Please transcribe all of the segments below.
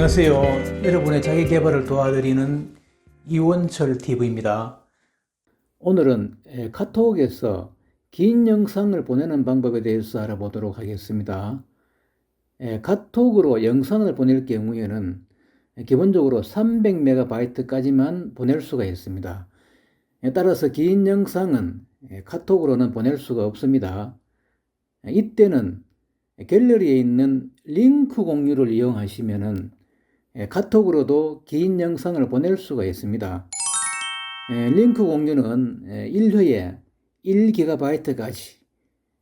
안녕하세요. 여러분의 자기 개발을 도와드리는 이원철 TV입니다. 오늘은 에, 카톡에서 긴 영상을 보내는 방법에 대해서 알아보도록 하겠습니다. 에, 카톡으로 영상을 보낼 경우에는 기본적으로 300MB까지만 보낼 수가 있습니다. 에, 따라서 긴 영상은 에, 카톡으로는 보낼 수가 없습니다. 에, 이때는 갤러리에 있는 링크 공유를 이용하시면은 예, 카톡으로도 긴 영상을 보낼 수가 있습니다. 예, 링크 공유는 1회에 1GB까지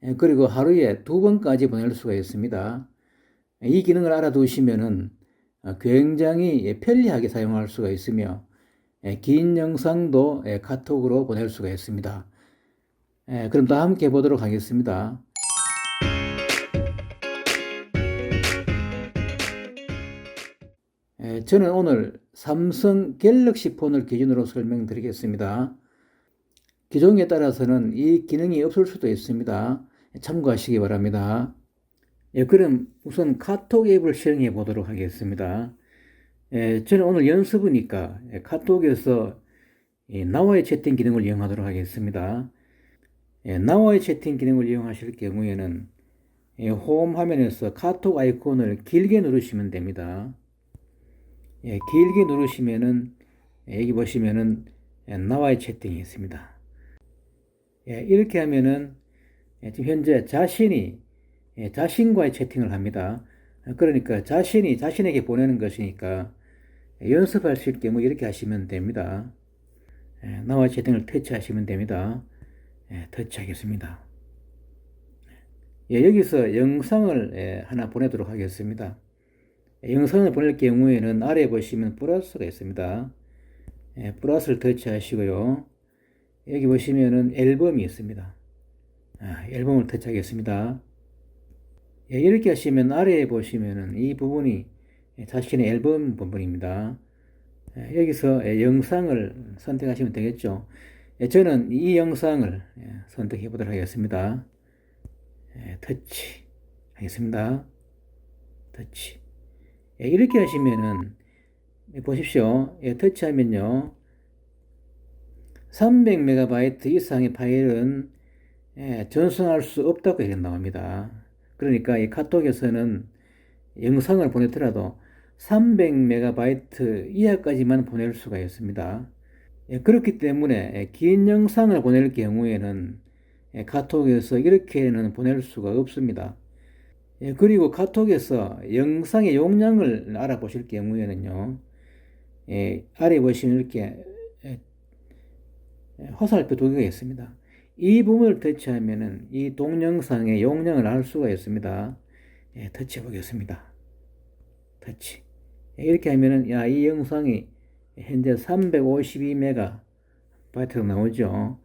예, 그리고 하루에 두 번까지 보낼 수가 있습니다. 이 기능을 알아두시면은 어, 굉장히 편리하게 사용할 수가 있으며 긴 영상도 카톡으로 보낼 수가 있습니다. 그럼 다 함께 보도록 하겠습니다. 저는 오늘 삼성 갤럭시 폰을 기준으로 설명드리겠습니다. 기종에 따라서는 이 기능이 없을 수도 있습니다. 참고하시기 바랍니다. 예, 그럼 우선 카톡 앱을 실행해 보도록 하겠습니다. 예, 저는 오늘 연습이니까 예, 카톡에서 예, 나와의 채팅 기능을 이용하도록 하겠습니다. 예, 나와의 채팅 기능을 이용하실 경우에는 예, 홈 화면에서 카톡 아이콘을 길게 누르시면 됩니다. 예, 길게 누르시면은 예, 여기 보시면은 예, 나와의 채팅이 있습니다. 예, 이렇게 하면은 예, 지금 현재 자신이 예, 자신과의 채팅을 합니다. 그러니까 자신이 자신에게 보내는 것이니까 예, 연습하실 경우 이렇게 하시면 됩니다. 예, 나와의 채팅을 터치하시면 됩니다. 예, 터치하겠습니다. 예, 여기서 영상을 예, 하나 보내도록 하겠습니다. 영상을 보낼 경우에는 아래 보시면 플러스가 있습니다. 예, 플러스를 터치하시고요. 여기 보시면은 앨범이 있습니다. 아, 앨범을 터치하겠습니다. 예, 이렇게 하시면 아래에 보시면은 이 부분이 자신의 앨범 부분입니다. 예, 여기서 예, 영상을 선택하시면 되겠죠. 예, 저는 이 영상을 예, 선택해 보도록 하겠습니다. 예, 터치 하겠습니다. 터치. 예, 이렇게 하시면은 보십시오. 예, 터치하면요. 300MB 이상의 파일은 예, 전송할 수 없다고 이렇게 나옵니다. 그러니까 이 카톡에서는 영상을 보내더라도 300MB 이하까지만 보낼 수가 있습니다. 예, 그렇기 때문에 예, 긴 영상을 보낼 경우에는 예, 카톡에서 이렇게는 보낼 수가 없습니다. 예, 그리고 카톡에서 영상의 용량을 알아보실 경우에는요, 예, 아래 보시면 이렇게 예, 화살표 두 개가 있습니다. 이 부분을 터치하면은 이 동영상의 용량을 알 수가 있습니다. 예, 터치해 보겠습니다. 터치. 예, 이렇게 하면은, 야, 이 영상이 현재 352MB가 나오죠.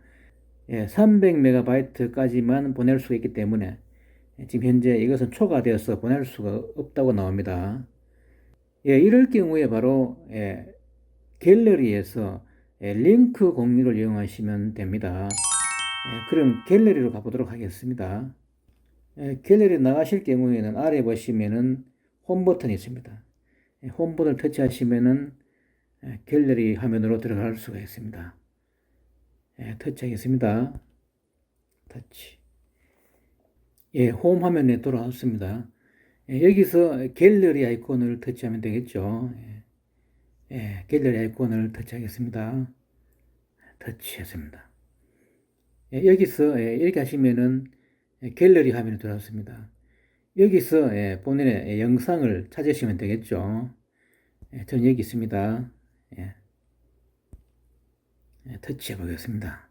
예, 300MB까지만 보낼 수 있기 때문에 지금 현재 이것은 초과되어서 보낼 수가 없다고 나옵니다. 예, 이럴 경우에 바로 예, 갤러리에서 예, 링크 공유를 이용하시면 됩니다. 예, 그럼 갤러리로 가보도록 하겠습니다. 예, 갤러리 나가실 경우에는 아래 보시면은 홈 버튼이 있습니다. 예, 홈 버튼을 터치하시면은 예, 갤러리 화면으로 들어갈 수가 있습니다. 예, 터치하겠습니다. 터치. 예, 홈 화면에 돌아왔습니다. 예, 여기서 갤러리 아이콘을 터치하면 되겠죠. 예, 예, 갤러리 아이콘을 터치하겠습니다. 터치했습니다. 예, 여기서 예, 이렇게 하시면은 갤러리 화면에 들어왔습니다. 여기서 예, 본인의 영상을 찾으시면 되겠죠. 예, 전 여기 있습니다. 예. 예, 터치해 보겠습니다.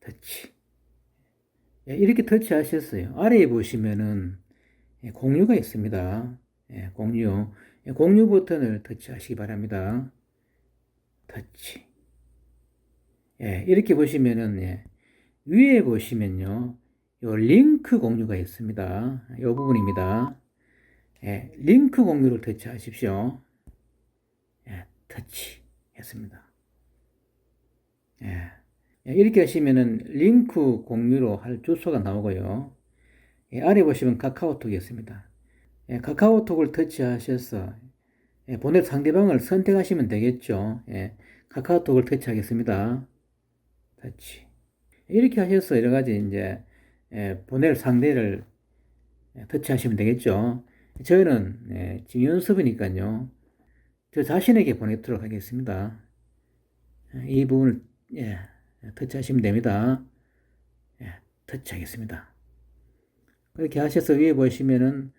터치. 예, 이렇게 터치하셨어요. 아래에 보시면은 예, 공유가 있습니다. 예, 공유. 공유 버튼을 터치하시기 바랍니다. 터치. 이렇게 보시면은 위에 보시면요. 요 링크 공유가 있습니다. 이 부분입니다. 링크 공유를 터치하십시오. 터치 했습니다. 예. 예, 이렇게 하시면은 링크 공유로 할 주소가 나오고요. 예, 아래 보시면 카카오톡이 있습니다. 예, 카카오톡을 터치하셔서 예, 보낼 상대방을 선택하시면 되겠죠. 예, 카카오톡을 터치하겠습니다. 터치. 이렇게 하셔서 여러 가지 이제 예, 보낼 상대를 예, 터치하시면 되겠죠. 저희는 예, 지금 연습이니까요. 저 자신에게 보내도록 하겠습니다. 예, 이 부분을 예, 터치하시면 됩니다. 예, 터치하겠습니다. 그렇게 하셔서 위에 보시면은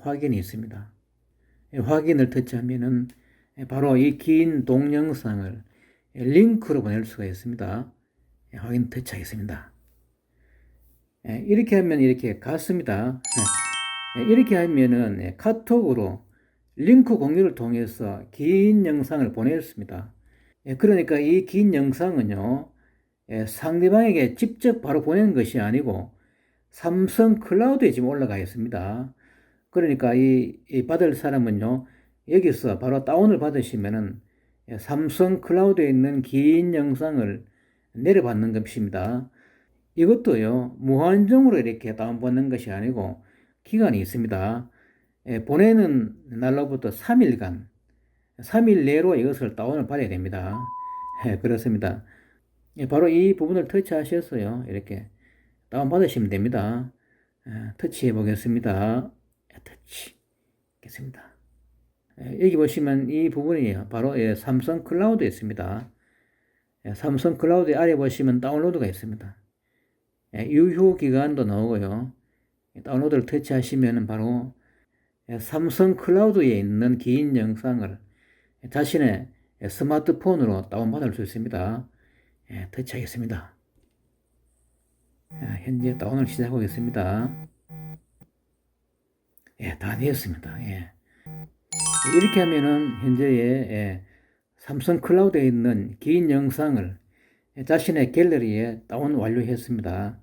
확인이 있습니다. 예, 확인을 터치하면은 예, 바로 이 긴 동영상을 예, 링크로 보낼 수가 있습니다. 예, 확인 터치하겠습니다. 예, 이렇게 하면 이렇게 갔습니다. 예, 이렇게 하면은 예, 카톡으로 링크 공유를 통해서 긴 영상을 보냈습니다. 예, 그러니까 이 긴 영상은요, 예, 상대방에게 직접 바로 보낸 것이 아니고 삼성 클라우드에 지금 올라가 있습니다. 그러니까 이, 이 받을 사람은요, 여기서 바로 다운을 받으시면은 예, 삼성 클라우드에 있는 긴 영상을 내려받는 것입니다. 이것도요, 무한정으로 이렇게 다운받는 것이 아니고 기간이 있습니다. 예, 보내는 날로부터 3일간, 3일 내로 이것을 다운을 받아야 됩니다. 예, 그렇습니다. 예, 바로 이 부분을 터치하셔서요, 이렇게 다운받으시면 됩니다. 예, 터치해 보겠습니다. 예, 터치. 겠습니다. 예, 여기 보시면 이 부분이 바로 예, 삼성 클라우드에 있습니다. 예, 삼성 클라우드 아래 보시면 다운로드가 있습니다. 예, 유효 기간도 나오고요. 다운로드를 터치하시면 바로 예, 삼성 클라우드에 있는 긴 영상을 자신의 스마트폰으로 다운받을 수 있습니다. 예, 터치하겠습니다. 예, 현재 다운을 시작하겠습니다. 예, 다 되었습니다. 예. 이렇게 하면은 현재의 예, 삼성 클라우드에 있는 긴 영상을 자신의 갤러리에 다운 완료했습니다.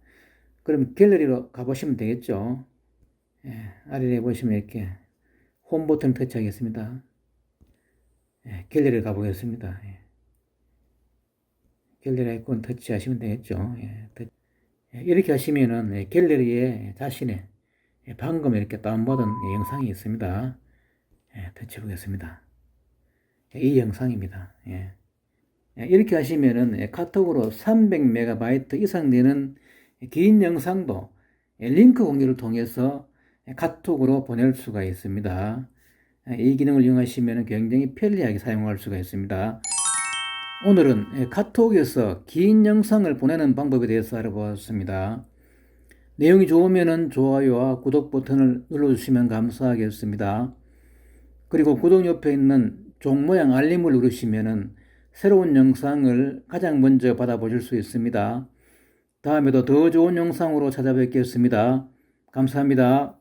그럼 갤러리로 가보시면 되겠죠. 예, 아래에 보시면 이렇게 홈 버튼 터치하겠습니다. 예, 갤러리를 가보겠습니다. 예. 갤러리 아이콘 터치하시면 되겠죠. 예, 터- 예, 이렇게 하시면은 예, 갤러리에 자신의 예, 방금 이렇게 다운받은 예, 영상이 있습니다. 예, 터치 보겠습니다. 예, 이 영상입니다. 이렇게 하시면은 예, 카톡으로 300MB 이상 되는 긴 영상도 예, 링크 공유를 통해서 예, 카톡으로 보낼 수가 있습니다. 예, 이 기능을 이용하시면 굉장히 편리하게 사용할 수가 있습니다. 오늘은 예, 카톡에서 긴 영상을 보내는 방법에 대해서 알아보았습니다. 내용이 좋으면 좋아요와 구독 버튼을 눌러주시면 감사하겠습니다. 그리고 구독 옆에 있는 종 모양 알림을 누르시면 새로운 영상을 가장 먼저 받아보실 수 있습니다. 다음에도 더 좋은 영상으로 찾아뵙겠습니다. 감사합니다.